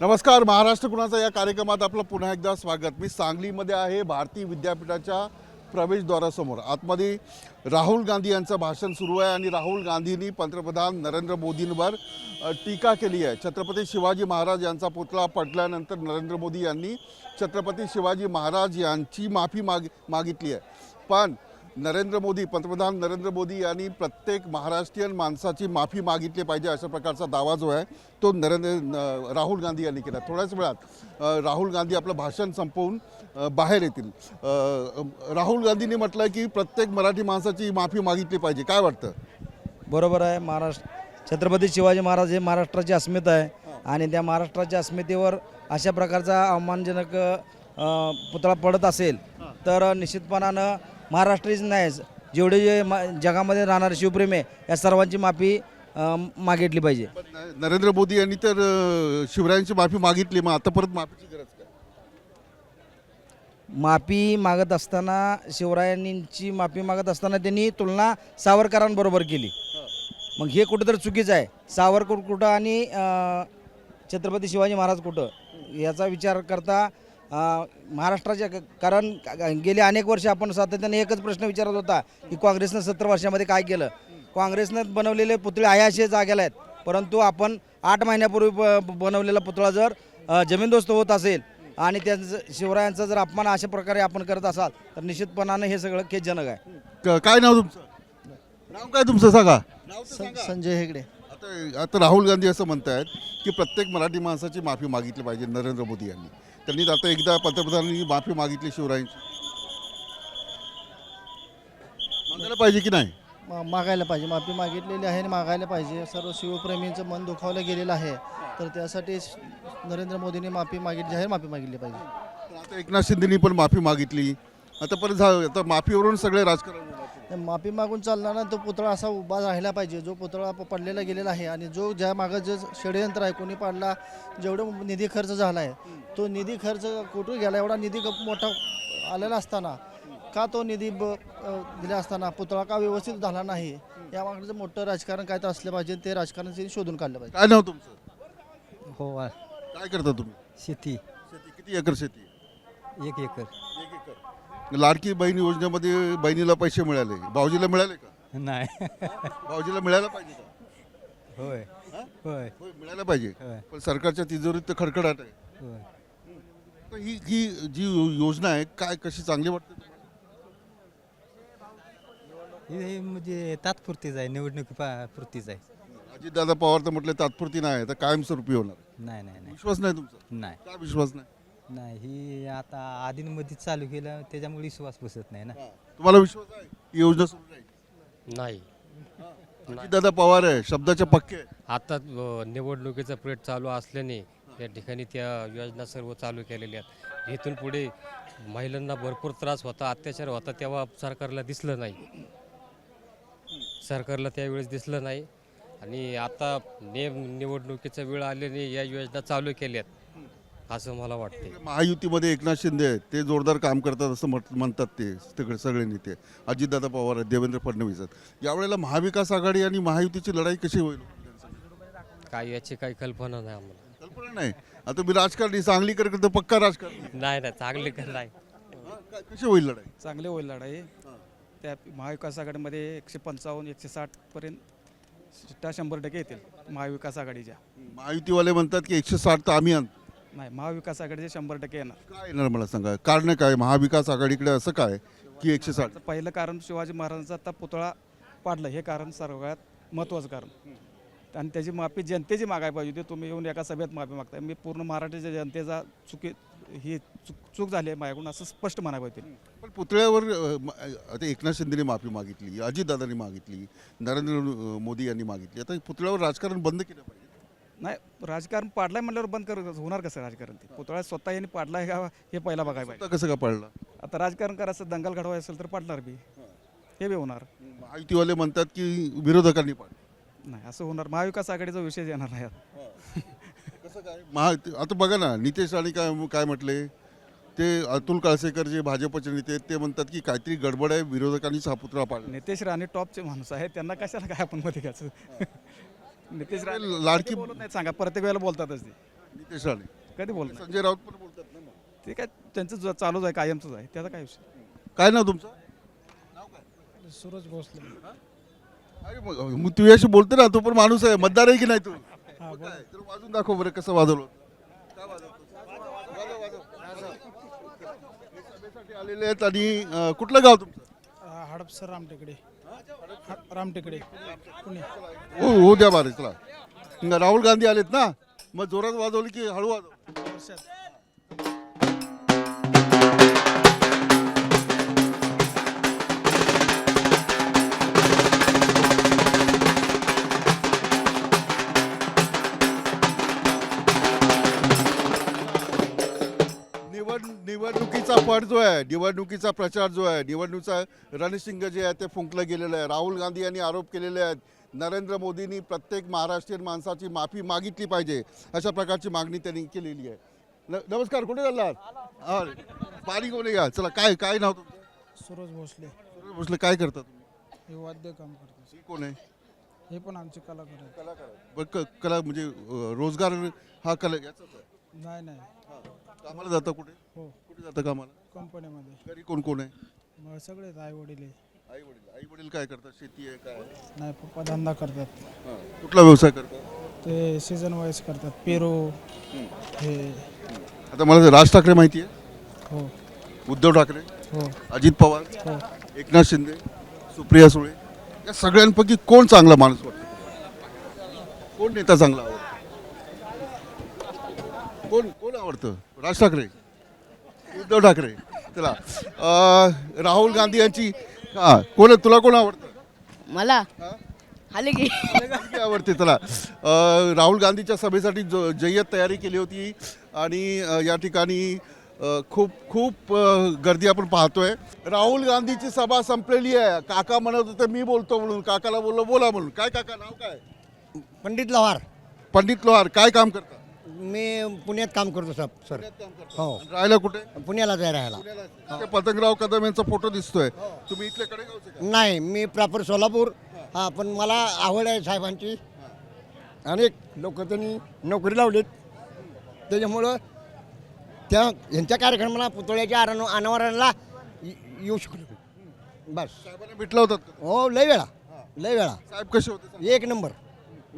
नमस्कार महाराष्ट्र कुणाचा या कार्यक्रमात आपलं पुन्हा एकदा स्वागत. मी सांगलीमध्ये आहे भारतीय विद्यापीठाच्या प्रवेशद्वारासमोर. आतमध्ये राहुल गांधी यांचं भाषण सुरू आहे आणि राहुल गांधींनी पंतप्रधान नरेंद्र मोदींवर टीका केली आहे. छत्रपती शिवाजी महाराज यांचा पुतळा पडल्यानंतर नरेंद्र मोदी यांनी छत्रपती शिवाजी महाराज यांची माफी माग मागितली आहे. पण नरेंद्र मोदी पंतप्रधान नरेंद्र मोदी यांनी प्रत्येक महाराष्ट्रीयन माणसाची माफी मागितली पाहिजे अशा प्रकारचा दावा जो आहे तो नरेंद्र राहुल गांधी यांनी केला. थोड्याच वेळात राहुल गांधी आपलं भाषण संपवून बाहेर येतील. राहुल गांधींनी म्हटलं की प्रत्येक मराठी माणसाची माफी मागितली पाहिजे. काय वाटतं? बरोबर आहे. महाराष्ट्र छत्रपती शिवाजी महाराज हे महाराष्ट्राची अस्मिता आहे आणि त्या महाराष्ट्राच्या अस्मितेवर अशा प्रकारचा अवमानजनक पुतळा पडत असेल तर निश्चितपणानं महाराष्ट्रीच नाही जेवढे जे मा जगामध्ये राहणारे शिवप्रेमी आहे या सर्वांची माफी मागितली पाहिजे. नरेंद्र मोदी यांनी तर शिवरायांची माफी मागितली मग आता परत माफीची गरज काय? माफी मागत असताना शिवरायांची माफी मागत असताना त्यांनी तुलना सावरकरांबरोबर केली. मग हे कुठंतरी चुकीचं आहे. सावरकर कुठं आणि अं, छत्रपती शिवाजी महाराज कुठं? याचा विचार करता महाराष्ट्राच्या क- कारण ग- गेले अनेक वर्ष आपण सातत्याने एकच प्रश्न विचारत होता की काँग्रेसनं सत्तर वर्षामध्ये काय केलं? काँग्रेसनं बनवलेले पुतळे आयाशे जागेला आहेत परंतु आपण आठ महिन्यापूर्वी ब- बनवलेला पुतळा जर जमीनदोस्त होत असेल आणि त्यांचं शिवरायांचा जर अपमान अशा प्रकारे आपण करत असाल तर निश्चितपणानं हे सगळं खेदजनक आहे. क- काय नाव तुमचं? नाव काय तुमचं सांगा. संजय हेगडे. आता आता राहुल गांधी असं म्हणतायत की प्रत्येक मराठी माणसाची माफी मागितली पाहिजे नरेंद्र मोदी यांनी. त्यांनी आता एकदा पंतप्रधानांनी माफी मागितली शिवरायांची. मागायला पाहिजे की नाही? मा- मागायला पाहिजे. माफी मागितलेली आहे आणि मागायला पाहिजे. सर्व शिवप्रेमींचं मन दुखावलं गेलेलं आहे. तर त्यासाठी नरेंद्र मोदींनी माफी मागितली जाहीर माफी मागितली पाहिजे. आता एकनाथ शिंदेनी पण माफी मागितली. आता परत झा- आता माफीवरून सगळे राजकारण माफी मागून चालणारा तो पुतळा असा उभा राहिला पाहिजे. जो पुतळा पडलेला गेलेला आहे आणि जो ज्या मागं जे षडयंत्र आहे कोणी पाडला जेवढं निधी खर्च झाला आहे तो निधी खर्च कुठून गेला? एवढा निधी मोठा आलेला असताना का तो निधी ब दिला असताना पुतळा का व्यवस्थित झाला नाही? या मागचं मोठं राजकारण काय तर असलं पाहिजे ते राजकारण शोधून काढलं पाहिजे. काय नाव तुमचं? हो काय करता तुम्ही? शेती. शेती किती एकर शेती? एक एकर. एक एकर. लाडकी बहीण योजनेमध्ये बहिणीला पैसे मिळाले. भाऊजीला मिळाले का? नाही. भाऊजीला मिळायला पाहिजे का? होय? होय. होय मिळायला पाहिजे. होय. पण सरकारच्या तिजोरीत तर खडखडाट आहे. होय. तर ही जी यो- योजना आहे काय कशी चांगली वाटते? हे म्हणजे तात्पुरतीच आहे निवडणुकी पा- पुरतीच आहे. अजितदादा पवार तर म्हटलं तात्पुरती नाही तर कायमस्वरूपी होणार. नाही नाही नाही. विश्वास नाही तुमचा? नाही. का विश्वास नाही? नाही ही आता आधीमध्ये चालू केलं त्याच्यामुळे विश्वास बसत नाही ना. तुम्हाला विश्वास आहे? ही योजना सुरू राहील नाही. अजितदादा पवार आहे शब्दाचे पक्के आहे. आता अ, निवडणुकीचा पिरियड चालू असल्याने या ठिकाणी त्या योजना सर्व चालू केलेल्या आहेत. इथून पुढे महिलांना भरपूर त्रास होता अत्याचार होता तेव्हा सरकारला दिसलं नाही. सरकारला त्यावेळेस दिसलं नाही. आणि आता नेम निवडणुकीचा वेळ आल्याने या योजना चालू केल्यात. असं मला वाटते महायुतीमध्ये एकनाथ शिंदे आहेत ते जोरदार काम करतात असं म्हट- म्हणतात ते सगळे सगळे नेते अजितदादा पवार आहेत देवेंद्र फडणवीस आहेत. यावेळेला महाविकास आघाडी आणि महायुतीची लढाई कशी होईल? काय याची काही कल्पना नाही आम्हाला. कल्पना नाही. आता मी राजकारणी सांगलीकर तर पक्का राजकारणी. नाही नाही चांगले कर नाही. हा, काय- कशी होईल लढाई? चांगले होईल लढाई. त्या महाविकास आघाडीमध्ये एकशे पंचावन्न एकशे साठपर्यंत सीटा शंभर टक्के येतील महाविकास आघाडीच्या. महायुतीवाले म्हणतात की एकशे साठ तर आम्ही आणतो. नाही महाविकास आघाडीचे शंभर टक्के येणार. काय येणार मला सांगा? कारण काय? महाविकास आघाडीकडे असं काय की एकशे साठ? तर पहिलं कारण शिवाजी महाराजांचा आता पुतळा पाडलं. हे कारण सर्वात महत्त्वाचं कारण. आणि त्याची माफी जनतेची मागायला पाहिजे होती. तुम्ही येऊन एका सभेत माफी मागताय. मी पूर्ण मराठीच्या जनतेचा चुकी ही चूक चूक झाली आहे माझ्याकडून असं स्पष्ट म्हणायला पाहिजे. पण पुतळ्यावर अ, म- आता एकनाथ शिंदेने माफी मागितली अजितदादांनी मागितली नरेंद्र मोदी यांनी मागितली. आता पुतळ्यावर राजकारण बंद केलं पाहिजे. नाही राजकारण पाडलाय म्हणल्यावर बंद कर होणार कसं राजकारण ते? पुतळा स्वतः यांनी पाडलाय का? हे पहिला बघायला पाहिजे कसं का पडला? आता राजकारण करायचं दंगल घडवायचं असेल तर पाडणार बी. हे बी होणार. महायुतीवाले म्हणतात की विरोधकांनी पाडलं. नाही असं होणार. महाविकास आघाडीचा विषय येणार नाही आता. कसं काय? महा आता बघा ना नितेश राणे काय काय म्हटले? ते अतुल काळसेकर जे भाजपचे नेते आहेत ते म्हणतात की काहीतरी गडबड आहे विरोधकांनीच हा पुतळा पाडला. नितेश राणे टॉपचे माणूस आहे त्यांना कशाला काय आपण मध्ये घ्यायचं नितेश राणे. लाडकी बोलत नाही सांगा प्रत्येक वेळेला बोलतातच ते. नितेश राणे. कधी बोलणार संजय राऊत पण बोलतात ना मग. ते काय त्यांचं ज- चालूच आहे कायमचंच आहे त्याचा काय विषय? काय नाव तुमचं? सूरज भोसले. अरे मग मग तू याशी बोलते ना तू पण माणूस आहे मतदार आहे की नाही तू? मग काय? तर वाजून दाखव बरं कसं वाजवलं. काय? वाजव, वाजव. आलेले आहेत आणि अं, कुठलं गाव तुमचं? हडपसर रामटेकडे. रामटेकडे. हो हो द्या बारे चला. न, राहुल गांधी आलेत ना? मग जोरात वाजवली की हळू वाजव. पट जो आहे निवडणुकीचा प्रचार जो आहे निवडणुकीचा रणशिंग जे आहे ते फुंकलं गेलेलं आहे. राहुल गांधी यांनी आरोप केलेले आहेत. नरेंद्र मोदींनी प्रत्येक महाराष्ट्रीयन माणसाची माफी मागितली पाहिजे अशा प्रकारची मागणी त्यांनी केलेली आहे. नमस्कार कुठे चाललात? हा पाणी कोणी घ्या? चला काय काय नाव सूरज भोसले. सुरेश भोसले काय करता तुम्ही? हे वाद्य काम करतात. ही कोण आहे? हे पण आमचे कलाकार आहेत. कलाकार बरं क- कला म्हणजे अं, रोजगार हा कला याचाच आहे? नाही नाही. कामाला जातं कुठे? हो. कुठे जातं कामाला? कंपनीमध्ये. घरी कोण कोण आहे? मग सगळेच आई वडील आई वडील. आई वडील काय करतात? शेती आहे काय? आहे? नाही पप्पा धंदा करतात. हां. कुठला व्यवसाय करतात? ते सीझन वाईज करतात. पेरू हे. आता मला राज ठाकरे माहिती आहे? हो. उद्धव ठाकरे? हो. अजित पवार? हो. एकनाथ शिंदे? सुप्रिया सुळे? या सगळ्यांपैकी कोण चांगला माणूस वाटतो? कोण नेता चांगला आवडतो? कोण कोण आवडतं? राज ठाकरे? उद्धव ठाकरे. चला. अं, राहुल गांधी यांची हा कोण तुला कोण आवडतं? मला? हा? आले की. आवडते? चला. अ, राहुल गांधीच्या सभेसाठी जो जय्यत तयारी केली होती आणि अ, या ठिकाणी अ, खूप खूप अ, गर्दी आपण पाहतोय. राहुल गांधीची सभा संपलेली आहे. काका म्हणत होते मी बोलतो म्हणून. काकाला बोललो बोला म्हणून. काय काका नाव काय? पंडित लव्हार पंडित लोहार. काय काम करता मी पुण्यात काम करतो सब सर. हो. राहायला कुठे? पुण्याला जाय राहायला. ते पतंगराव कदम यांचा फोटो दिसतोय. तुम्ही इथले कडे नाही मी प्रॉपर सोलापूर. हा. पण मला आवड आहे साहेबांची. अनेक लोक त्यांनी नोकरी लावलीत. त्याच्यामुळं त्या ह्यांच्या कार्यक्रमाला पुतळ्याच्या अनाव अनावरणाला येऊ शकलो बस. साहेबांना भेटला का? हो लय वेळा. लय वेळा. साहेब कसे होते. एक नंबर.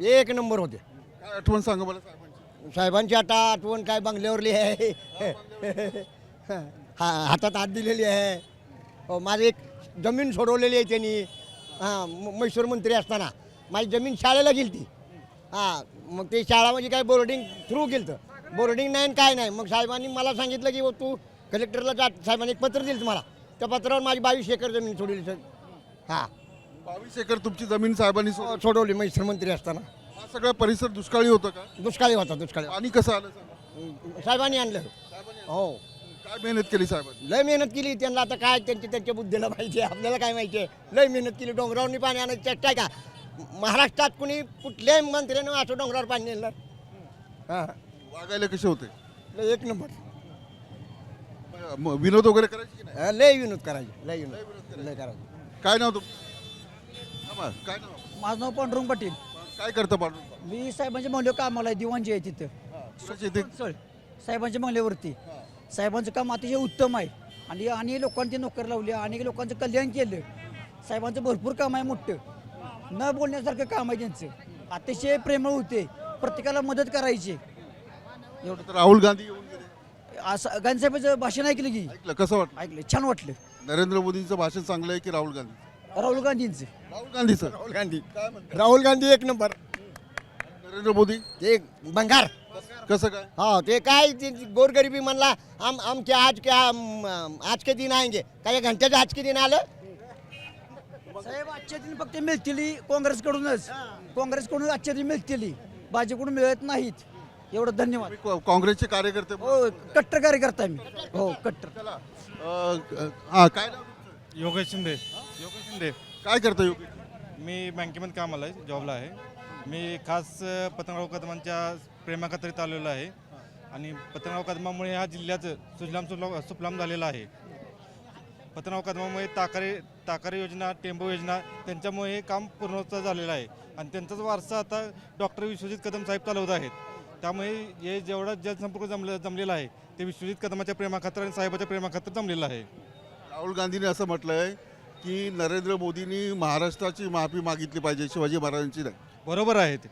एक नंबर होते. काय आठवण सांगा मला साहेबांची साहेबांची आता आठवण काय बंगल्यावरली आहे. हा हातात हात दिलेली आहे. हो माझी एक जमीन सोडवलेली आहे त्यांनी. हां म- म्हैसूर मंत्री असताना. माझी जमीन शाळेला गेली ती हां मग ते शाळा म्हणजे काय बोर्डिंग थ्रू गेलं बोर्डिंग नाही काय नाही. मग साहेबांनी मला सांगितलं की "ओ, तू कलेक्टरला जा. साहेबांनी एक पत्र दिलं मला. त्या पत्रावर माझी बावीस एकर जमीन सोडली सर. हां. बावीस एकर तुमची जमीन साहेबांनी. हो, सोडवली म्हैसूर मंत्री असताना. हा सगळा परिसर दुष्काळी होतं का? दुष्काळी होता दुष्काळी. पाणी कसं आलं सांगा साहेबांनी आणलं. हो. काय मेहनत केली साहेबांनी? लय मेहनत केली. त्यांना आता काय त्यांच्या त्यांच्या बुद्धीला माहिती आहे आपल्याला काय माहिती आहे? लय मेहनत केली. डोंगरावरनी पाणी आणायची चेष्टा आहे का? महाराष्ट्रात कुणी कुठल्याही मंत्र्यानं असं डोंगरावर पाणी नेलं हां. वागायला कसे होते? लय एक नंबर. म- विनोद वगैरे करायचे की नाही? लय विनोद करायचे. लय विनोद. लय करायचे. काय नाव तुमचं थांबा, काय नाव? माझं नाव पांडुरंग पाटील. काय करता मी साहेबांच्या बंगल्यावर कामाला आहे दिवाणजी आहे तिथं. साहेबांच्या बंगल्यावरती साहेबांचं काम अतिशय उत्तम आहे. आणि आणि लोकांची नोकरी लावली अनेक लोकांचं कल्याण केलं. साहेबांचं भरपूर काम आहे मोठं. न बोलण्यासारखं काम आहे त्यांचं. अतिशय प्रेमळ होते. प्रत्येकाला मदत करायची. एवढं तर राहुल गांधी येऊन गेले. असं गांधी साहेबांचं भाषण ऐकलं की? ऐकलं कसं वाटलं? ऐकलं छान वाटलं. नरेंद्र मोदींचं भाषण चांगलं आहे की राहुल गांधी? राहुल गांधींचं. राहुल गांधीचं. राहुल गांधी. राहुल गांधी एक नंबर. नरेंद्र मोदी. ते बंगार. कसं काय? हो ते काय ते गोरगरिबी म्हणला हम हम क्या आज क्या हम, आज के दिन आएंगे. काय घंट्याचं आज के दिन आलं? साहेब आजच्या दिन फक्त मिळतील काँग्रेसकडूनच. काँग्रेसकडून आजच्या दिन मिळतील भाजपकडून मिळत नाहीत. एवढं धन्यवाद. तुम्ही काँ- काँग्रेसचे कार्यकर्ते हो कट्टर कार्यकर्ता आहे मी. हो कट्टर. चला अं, हा काय नाव तुमचं? योगेश शिंदे. योगेश शिंदे. काय करता योगी मी बँकेमध्ये कामाला आहे जॉबला आहे. मी खास पतंगराव कदमांच्या प्रेमाकत्रित आलेलो आहे. आणि पतंगराव कदमामुळे ह्या जिल्ह्याचं सुजलाम सुफलाम सुफलाम झालेलं आहे. पतंगराव कदमामुळे ताकारे ताकारे योजना टेम्पो योजना त्यांच्यामुळे हे काम पूर्णत्व झालेलं आहे. आणि त्यांचाच वारसा आता डॉक्टर विश्वजित कदम साहेब चालवत आहेत. त्यामुळे हे जेवढा जनसंपर्क जमले जमलेला आहे ते विश्वजित कदमाच्या प्रेमाखातर आणि साहेबाच्या प्रेमाखातर जमलेलं आहे. राहुल गांधींनी असं म्हटलंय की नरेंद्र मोदींनी महाराष्ट्राची माफी मागितली पाहिजे शिवाजी महाराजांची नाही. बरोबर आहे ते.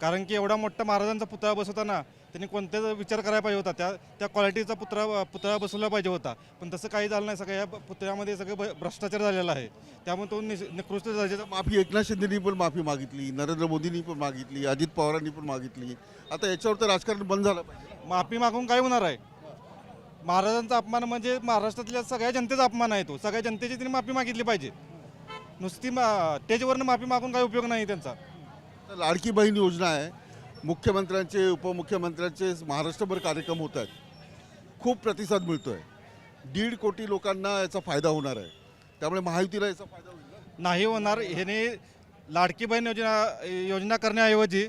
कारण की एवढा मोठा महाराजांचा पुतळा बसवताना त्यांनी कोणत्याच विचार करायला पाहिजे होता. त्या त्या क्वालिटीचा पुतळा पुतळा बसवला पाहिजे होता. पण तसं काही झालं नाही. सगळ्या या पुतळ्यामध्ये सगळं भ- भ्रष्टाचार झालेला आहे. त्यामुळे तो निस- निकृष्ट दर्जाचा माफी एकनाथ शिंदेनी पण माफी मागितली नरेंद्र मोदींनी पण मागितली अजित पवारांनी पण मागितली. आता याच्यावर तर राजकारण बंद झालं पाहिजे. माफी मागून काय होणार आहे? महाराजांचा अपमान म्हणजे महाराष्ट्रातल्या सगळ्या जनतेचा अपमान आहे तो. सगळ्या जनतेची त्यांनी माफी मागितली पाहिजे. नुसती मा स्टेजवरनं माफी मागून काही उपयोग नाही त्यांचा. तर लाडकी बहीण योजना आहे. मुख्यमंत्र्यांचे उपमुख्यमंत्र्यांचे महाराष्ट्रभर कार्यक्रम होत आहेत. खूप प्रतिसाद मिळतोय. दीड कोटी लोकांना याचा फायदा होणार आहे. त्यामुळे महायुतीला याचा फायदा होईल? नाही होणार. ह्याने लाडकी बहीण योजना योजना करण्याऐवजी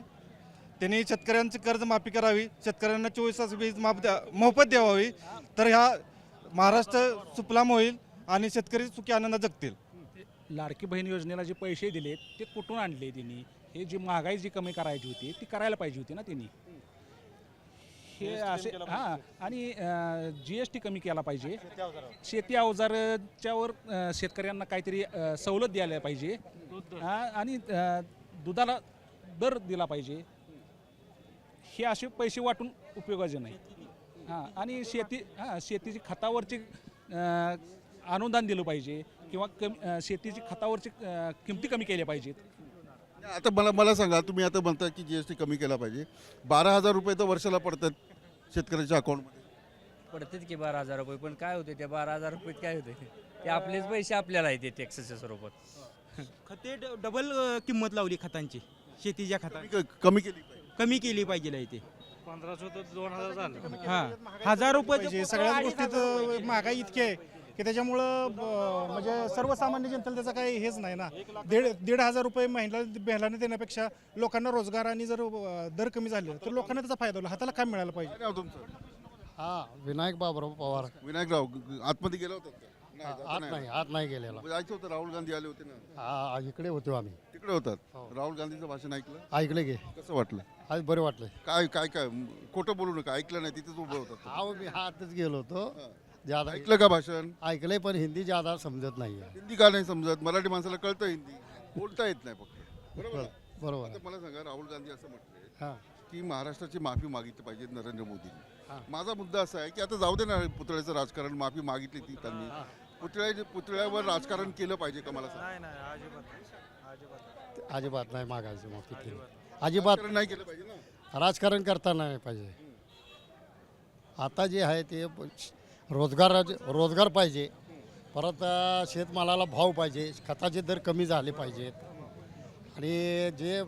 त्यांनी शेतकऱ्यांची कर्ज माफी करावी. शेतकऱ्यांना चोवीस तास वीज माफ द्या मोफत द्यावावी. तर ह्या महाराष्ट्र सुफलाम होईल आणि शेतकरी सुखी आनंदात जगतील. लाडकी बहीण योजनेला जे पैसे दिले ते कुठून आणले त्यांनी हे जी महागाई जी कमी करायची होती ती करायला पाहिजे होती ना त्यांनी हे असे हां आणि जी एस टी कमी केला पाहिजे. शेती अवजारच्यावर शेतकऱ्यांना काहीतरी अ, सवलत द्यायला पाहिजे. हां, आणि अ, दुधाला दर दिला पाहिजे. हे असे पैसे वाटून उपयोगाचे नाही. हां आणि शेती हां शेतीची खतावरची अनुदान दिलं पाहिजे किंवा कमी शेतीची खतावरची अ, किमती कमी केल्या पाहिजेत. आता मला मला सांगा तुम्ही आता म्हणता की जीएसटी कमी केला पाहिजे. बारा हजार रुपये तर वर्षाला पडतात शेतकऱ्याच्या अकाउंटमध्ये. पडतात की बारा हजार रुपये पण काय होते त्या बारा हजार रुपयात काय होते ते आपलेच पैसे आपल्याला येते टॅक्सच्या स्वरूपात खते ड- डबल अ, किंमत लावली खतांची शेतीच्या खता कमी क- कमी केली पाहिजे. कमी केली पाहिजे आहे ते. पंधराशे तर दोन हजार झालं. हा. हजार रुपये पाहिजे सगळ्याच गोष्टीत महागाई इतकी आहे की त्याच्यामुळं ब- म्हणजे सर्वसामान्य जनतेला त्याचं काही हेच नाही ना. दीड दीड हजार रुपये महिला महिलांना देण्यापेक्षा लोकांना रोजगार आणि जर अ, दर कमी झाले तर लोकांना त्याचा फायदा होईल. हाताला काम मिळालं पाहिजे? काय नाव तुमचं? हा विनायक बाबराव पवार. विनायकराव ग- ग- आतमध्ये गेला होता? का? नाही, आत नाही नाही आत नाही गेलेला. जायचं होतं राहुल गांधी आले होते ना? हा इकडे होतो आम्ही. तिकडे होतात. राहुल गांधीचं भाषण ऐकलं? ऐकले गे कसं वाटलं? आज बरं वाटलं. काय काय काय खोटं बोलू नका. ऐकलं नाही तिथेच उभं होतात. हा मी आतच गेलो होतो. ज्यादा ऐकलं का भाषण? ऐकलंय पण हिंदी ज्यादा समजत नाही हिंदी का नाही समजत? मराठी माणसाला कळतं हिंदी. बोलता येत नाही फक्त. बरोबर? बरोबर आता मला सांगा राहुल गांधी असं म्हटले हां. की महाराष्ट्राची माफी मागितली पाहिजे नरेंद्र मोदींनी. माझा मुद्दा असा आहे की आता जाऊ दे ना पुतळ्याचं राजकारण माफी मागितली ती त्यांनी. पुतळ्या पुतळ्यावर राजकारण केलं पाहिजे का मला सांगा? अजिबात नाही. मागायचं मग किती. अजिबात राजकारण नाही केलं पाहिजे ना. राजकारण करताना नाही पाहिजे. आता जे आहे ते रोजगार रोजगार पाहिजे. परत अ, शेतमालाला भाव पाहिजे. खताचे दर कमी झाले पाहिजेत. आणि जे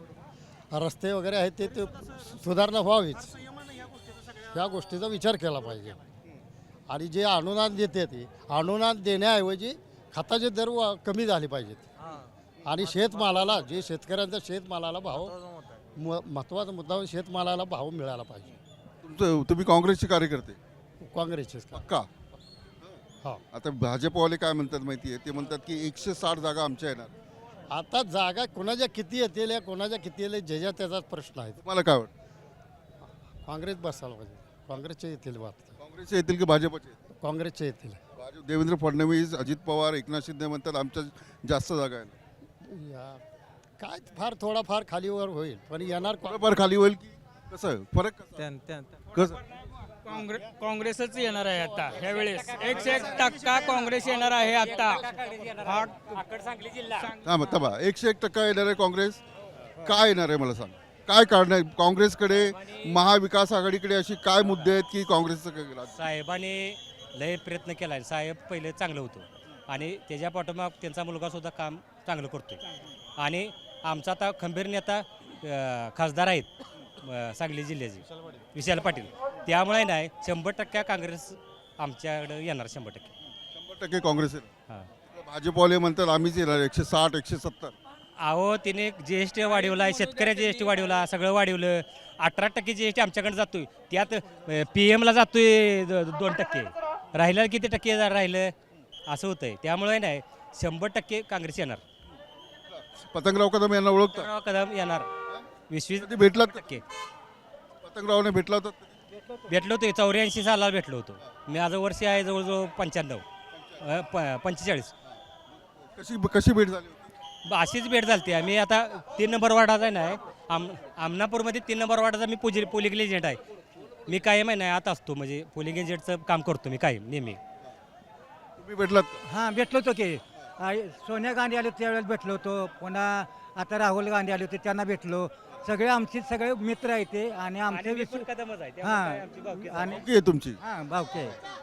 रस्ते वगैरे आहेत ते ते सुधारणा व्हावीच. या गोष्टीचा विचार केला पाहिजे. आणि जे अनुदान देते ते अनुदान देण्याऐवजी खताचे दर वा- कमी झाले पाहिजेत. आणि शेतमालाला जे शेतकऱ्यांचा शेतमालाला भाव म महत्त्वाचा मुद्दा म्हणजे शेतमालाला भाव मिळाला पाहिजे. तुमचं तुम्ही काँग्रेसचे कार्यकर्ते? काँग्रेसचेच का? हो. आता भाजपवाले काय म्हणतात माहिती आहे? ते म्हणतात की एकशे साठ जागा आमच्या येणार. आता जागा कोणाच्या किती येतील या कोणाच्या किती येतील ज्याच्या त्याचाच प्रश्न आहे. तुम्हाला काय वाटतं? काँग्रेस बसायला पाहिजे. काँग्रेसचे येतील बात काँग्रेसचे येतील की भाजपचे येतील? काँग्रेसचे येतील. भाजप देवेंद्र फडणवीस अजित पवार एकनाथ शिंदे म्हणतात आमच्या जास्त जागा आहे या काय फार थोडाफार खालीवर होईल पण येणार थोडंफार खाली होईल की कसं? फरक कसा? कसं? काँग्रेस काँग्रेसच येणार आहे आता ह्यावेळेस. एकशे एक टक्का काँग्रेस येणार आहे आता. हा थांबा थांबा एकशे एक टक्का येणार आहे काँग्रेस? काय येणार आहे मला सांग. काय कारण आहे? काँग्रेसकडे महाविकास आघाडीकडे अशी काय मुद्दे आहेत की काँग्रेसचं काय राज- साहेबांनी लय प्रयत्न केला आहे साहेब पहिले चांगलं होतं. आणि त्याच्या पाठोमाग त्यांचा मुलगा सुद्धा काम चांगलं करतोय. आणि आमचा आता खंबीर नेता खासदार आहेत सांगली जिल्ह्याचे विशाल पाटील. त्यामुळे नाही शंभर टक्के काँग्रेस आमच्याकडे येणार शंभर टक्के. शंभर टक्के काँग्रेस हां. भाजपवाले म्हणतात आम्हीच येणार एकशे साठ एकशे सत्तर. अहो तिने जी एस टी वाढवला शेतकऱ्या जी एस टी वाढवला सगळं वाढवलं अठरा टक्के जी एस टी आमच्याकडे जातोय. त्यात पी एमला जातोय दोन टक्के. राहिलं किती टक्के राहिलं असं होतंय. त्यामुळे नाही शंभर टक्के काँग्रेस येणार. पतंगराव कदम यांना ओळखतात राव कदम येणार. वीस वीस कधी भेटलात का? टक्के. पतंगरावने भेटला होता? भेटलो होतो चौऱ्याऐंशी सालाला भेटलो होतो. मी आज वर्षी आहे जवळजवळ पंच्याण्णव. अ, प पंचेचाळीस. कशी कशी भेट झाली होती? ब- अशीच भेट झाली आम्ही आता तीन नंबर वार्डाचा आहे ना आम आमनापूरमध्ये तीन नंबर वार्डाचा मी पोजी पोलिंग एजंट आहे. मी कायम आहे ना आता असतो. म्हणजे पोलिंग एजंटचं काम करतो मी कायम नेहमी. तुम्ही भेटलात का? हां भेटलो होतो की. सोनिया गांधी आले होते त्यावेळेस भेटलो होतो. पुन्हा आता राहुल गांधी आले होते त्यांना भेटलो. सगळे आमचे सगळे मित्र आहेत ते आणि आमचे विस- कदमच आहे त्यामुळे हां काय आमची भावकी आणि आहे तुमची. हां भावके आहे.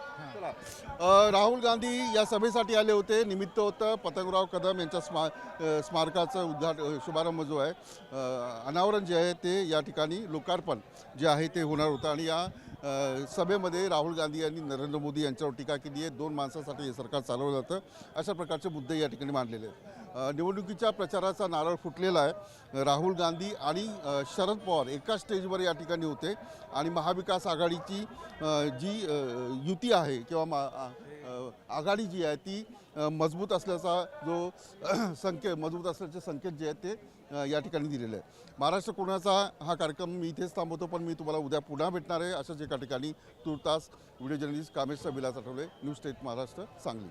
अ, राहुल गांधी या सभेसाठी आले होते. निमित्त होतं पतंगराव कदम यांच्या स्मा अ, स्मारकाचं उद्घाट अ, शुभारंभ जो आहे अ, अनावरण जे आहे ते या ठिकाणी लोकार्पण जे आहे ते होणार होतं. आणि या सभेमध्ये राहुल गांधी यांनी नरेंद्र मोदी यांच्यावर टीका केली आहे. दोन माणसासाठी हे सरकार चालवलं जातं. अशा प्रकारचे मुद्दे या ठिकाणी मांडलेले आहेत. निवडणुकीच्या प्रचाराचा नारळ फुटलेला आहे. राहुल गांधी आणि शरद पवार एका स्टेजवर या ठिकाणी होते. आणि महाविकास आघाडीची जी युती आहे किंवा मा आघाडी जी आहे ती मजबूत असल्याचा जो संकेत मजबूत असल्याचे संकेत जे आहेत ते या ठिकाणी दिलेले आहे महाराष्ट्र कोणाचा हा कार्यक्रम मी इथेच थांबवतो पण मी तुम्हाला उद्या पुन्हा भेटणार आहे. अशाच एका ठिकाणी तूर्तास video journalist Kamesh Vilas Athavale news state Maharashtra Sangli.